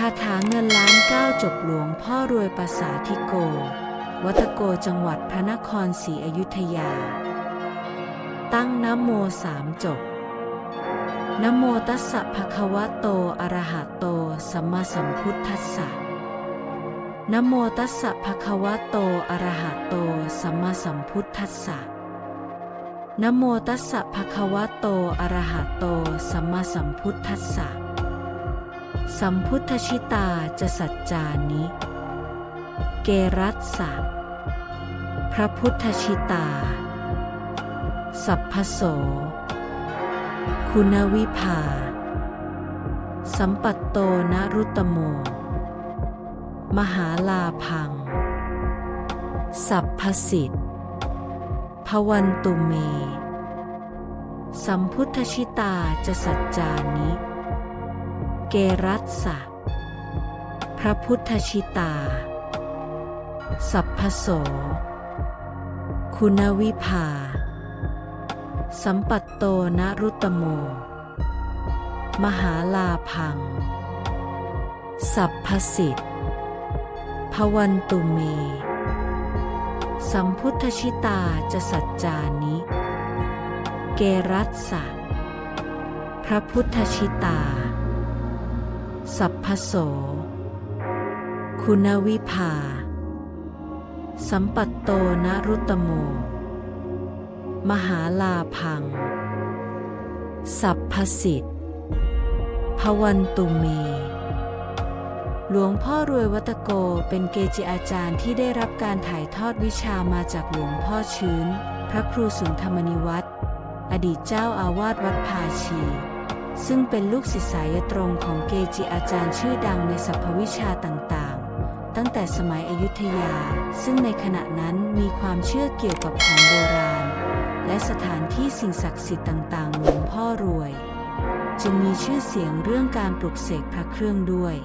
คาถาเงินล้านเก้าจบหลวงพ่อรวยภาษาทิโก วัตโกจังหวัดพระนครศรีอยุธยา ตั้งนโมสามจบนโมตัสสะภะคะวะโต อะระหะโต สัมมาสัมพุทธัสสะนโมตัสสะภะคะวะโต อะระหะโต สัมมาสัมพุทธัสสะนโมตัสสะภะคะวะโต อะระหะโต สัมมาสัมพุทธัสสะ สัมพุทธชิตาจะสัจจานิ เกรัสสะพระพุทธชิตา สัพพโส คุณวิภา สัมปัตโตนรุตโม มหาลาพัง สัพพสิทธิ์พวันตุเม สัมพุทธชิตาจะสัจจานิ เกรัสสะพระพุทธชิตา สัพพโส คุณวิภา สัมปัตโตนรุตโม มหาลาพัง สัพพสิทธิ์พวันตุเม สัมพุทธชิตาจะสัจจานิ เกรัสสะพระพุทธชิตา สัพพโส คุณวิภา สัมปัตโตนรุตโม มหาลาพัง สัพพสิทธิ์พวันตุเม หลวงพ่อรวยวัตโกเป็นเกจิอาจารย์ที่ได้รับการถ่ายทอดวิชามาจากหลวงพ่อชื้น พระครูสุนทรมนิวัตรอดีตเจ้าอาวาสวัดภาชี ซึ่งเป็นลูกศิษย์สายตรงของเกจิอาจารย์ชื่อดังในสรรพวิชาต่างๆ ตั้งแต่สมัยอยุธยา ซึ่งในขณะนั้นมีความเชื่อเกี่ยวกับของโบราณ และสถานที่สิ่งศักดิ์สิทธิ์ต่างๆ หลวงพ่อรวย จึงมีชื่อเสียงเรื่องการปลุกเสกพระเครื่องด้วย